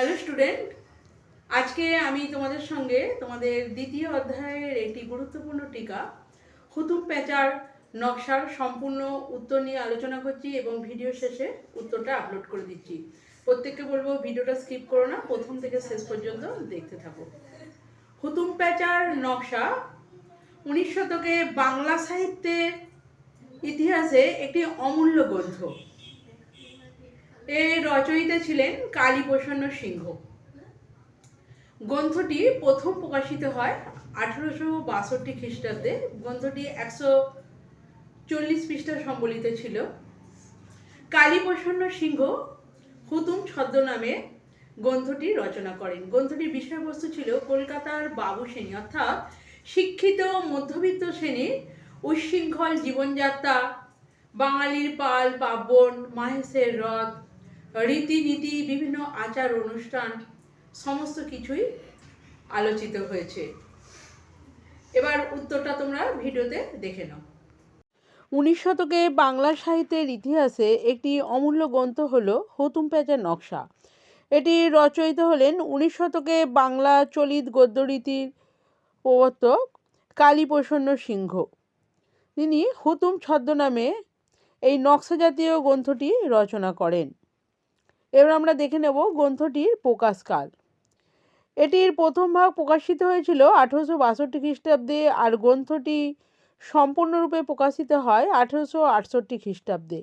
Hello student আজকে আমি তোমাদের সঙ্গে তোমাদের দ্বিতীয় অধ্যায়ের একটি গুরুত্বপূর্ণ টিকা, হুতুম পেঁচার নকশার সম্পূর্ণ উত্তর নিয়ে আলোচনা করছি এবং ভিডিও শেষে উত্তরটা আপলোড করে দিচ্ছি। প্রত্যেককে বলব ভিডিওটা স্কিপ করো না, প্রথম থেকে শেষ পর্যন্ত দেখতে থাকো। হুতুম পেঁচার নকশা উনিশ শতকে বাংলা সাহিত্যের ইতিহাসে একটি অমূল্য গ্রন্থ। এর রচয়িতা ছিলেন কালীপ্রসন্ন সিংহ। গ্রন্থটি প্রথম প্রকাশিত হয় আঠারোশো বাষট্টি খ্রিস্টাব্দে। গ্রন্থটি একশো চল্লিশ পৃষ্ঠা সম্বলিত ছিল। কালীপ্রসন্ন সিংহ হুতুম ছদ্মনামে গ্রন্থটি রচনা করেন। গ্রন্থটির বিষয়বস্তু ছিল কলকাতার বাবু শ্রেণি অর্থাৎ শিক্ষিত মধ্যবিত্ত শ্রেণির উচ্ছৃঙ্খল জীবনযাত্রা, বাঙালির পাল, পার্বণ, মাহেশের রথ রীতিনীতি, বিভিন্ন আচার, অনুষ্ঠান, সমস্ত কিছুই আলোচিত হয়েছে। এবার উত্তরটা তোমরা ভিডিওতে দেখে নাও। উনিশ শতকে বাংলা সাহিত্যের ইতিহাসে একটি অমূল্য গ্রন্থ হল হুতুম পেঁচার নকশা। এটি রচয়িত হলেন উনিশ শতকে বাংলা চলিত গদ্যরীতির প্রবর্তক কালীপ্রসন্ন সিংহ। তিনি হুতুম ছদ্মনামে এই নকশা জাতীয় গ্রন্থটি রচনা করেন। এবার আমরা দেখে নেব গ্রন্থটির প্রকাশকাল এটির প্রথম ভাগ প্রকাশিত হয়েছিল আঠেরোশো বাষট্টি খ্রিস্টাব্দে আর গ্রন্থটি সম্পূর্ণরূপে প্রকাশিত হয় আঠেরোশো আটষট্টি খ্রিস্টাব্দে।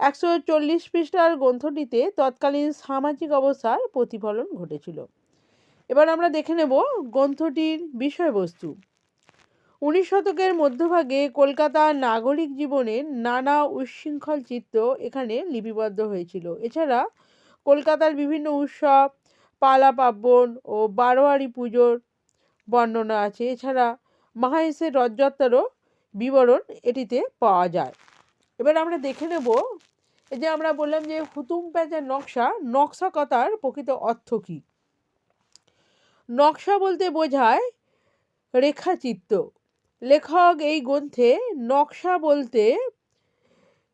একশো চল্লিশ পৃষ্ঠার গ্রন্থটিতে তৎকালীন সামাজিক অবস্থার প্রতিফলন ঘটেছিল। এবার আমরা দেখে নেব গ্রন্থটির বিষয়বস্তু। উনিশ শতকের মধ্যভাগে কলকাতার নাগরিক জীবনের নানা উচ্ছৃঙ্খল চিত্র এখানে লিপিবদ্ধ হয়েছিল। এছাড়া কলকাতার বিভিন্ন উৎসব, পালা পার্বণ ও বারোয়ারি পুজোর বর্ণনা আছে। এছাড়া মাহেশের রথযাত্রারও বিবরণ এটিতে পাওয়া যায়। এবার আমরা দেখে নেব যে আমরা বললাম যে হুতুম প্যাঁচের নকশা নকশা কথার প্রকৃত অর্থ কী? নকশা বলতে বোঝায় রেখাচিত্র লেখক এই গ্রন্থে নকশা বলতে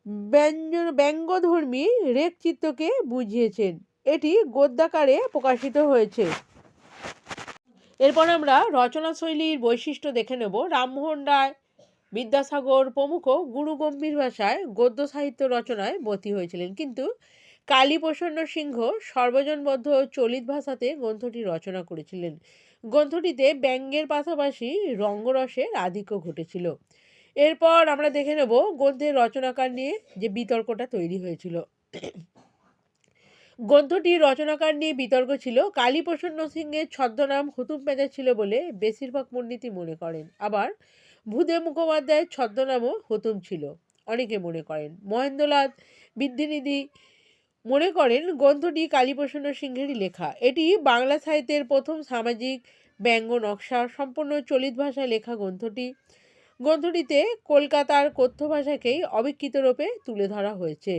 ব্যঞ্জন ব্যঙ্গধর্মী রেখচিত্রকে বুঝিয়েছেন। এটি গদ্যাকারে প্রকাশিত হয়েছে। এরপর আমরা রচনাশৈলীর বৈশিষ্ট্য দেখে নেব। রামমোহন রায়, বিদ্যাসাগর প্রমুখ গুরু গম্ভীর ভাষায় গদ্য সাহিত্য রচনায় বতী হয়েছিলেন। কিন্তু কালীপ্রসন্ন সিংহ সর্বজনবদ্ধ চলিত ভাষাতে গ্রন্থটি রচনা করেছিলেন। গ্রন্থটিতে ব্যঙ্গের পাশাপাশি রঙ্গরসের আধিক্য ঘটেছিল। এরপর আমরা দেখে নেব গ্রন্থের রচনাকার নিয়ে যে বিতর্কটা তৈরি হয়েছিল। গ্রন্থটি রচনাকার নিয়ে বিতর্ক ছিল। কালীপ্রসন্ন সিংহের ছদ্মনাম হুতুম পেঁচা ছিল বলে বেশিরভাগ পণ্ডিতই মনে করেন। আবার ভূদেব মুখোপাধ্যায়ের ছদ্মনামও হুতুম ছিল। অনেকে মনে করেন। মহেন্দ্রনাথ বিদ্যানিধি মনে করেন গ্রন্থটি কালীপ্রসন্ন সিংহেরই লেখা। এটি বাংলা সাহিত্যের প্রথম সামাজিক ব্যঙ্গ নকশা, সম্পূর্ণ চলিত ভাষায় লেখা গ্রন্থটি। গ্রন্থটিতে কলকাতার কথ্য ভাষাকেই অবিকৃত রূপে তুলে ধরা হয়েছে।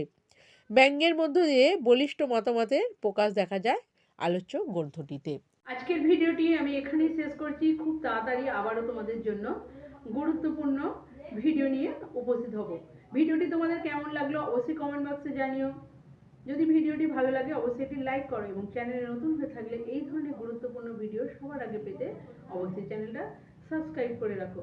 ব্যঙ্গের মধ্য দিয়ে বলিষ্ঠ মতামতের প্রকাশ দেখা যায় আলোচ্য গ্রন্থটিতে। আজকের ভিডিওটি আমি এখানেই শেষ করছি। খুব তাড়াতাড়ি আবারও তোমাদের জন্য গুরুত্বপূর্ণ ভিডিও নিয়ে উপস্থিত হব। ভিডিওটি তোমাদের কেমন লাগল অবশ্যই কমেন্ট বক্সে জানিও। যদি ভিডিওটি ভালো লাগে অবশ্যই একটি লাইক করো এবং চ্যানেলে নতুন হয়ে থাকলে এই ধরনের গুরুত্বপূর্ণ ভিডিও সবার আগে পেতে অবশ্যই চ্যানেলটা সাবস্ক্রাইব করে রাখো।